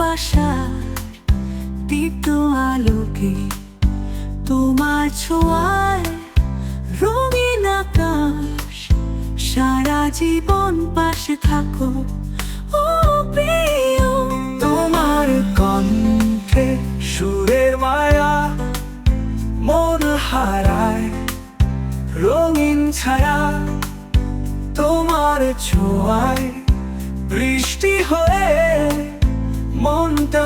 ভালোবাসা দীপ্ত আলোকে তোমার ছোঁয়ায় রঙিন আকাশ সারা জীবন পাশে থাকো, ও প্রিয়, তোমার কণ্ঠে সুরের মায়া মন হারায় রঙিন ছায়া তোমার ছোঁয়ায়, বৃষ্টি হয়ে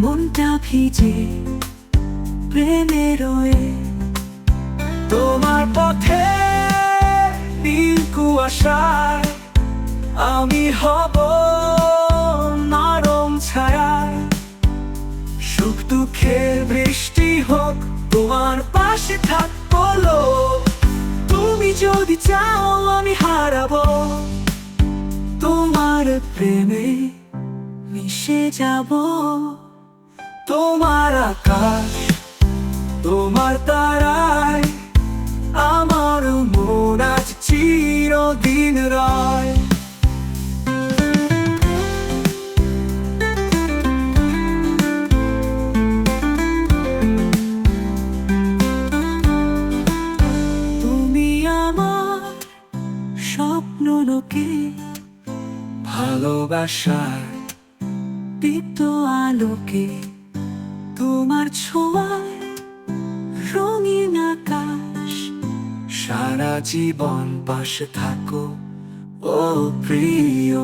মনটা ভিজে, প্রেমে রয়ে। তোমার পথে আমি হব নরম ছায়া সুখ দুঃখের বৃষ্টি হোক, তোমার পাশে থাকব। তুমি যদি চাও, আমি হারাবো। তোমার প্রেমে মিশে যাব। তোমার আকাশ, তোমার তারায়, আমার মন আজ চিরদিন রায়। তুমি আমার স্বপ্ন লোকে, ভালোবাসার দীপ্ত আলোকে তোমার ছোঁয়ায় রঙিন আকাশ সারা জীবন পাশে থাকো ও প্রিয়।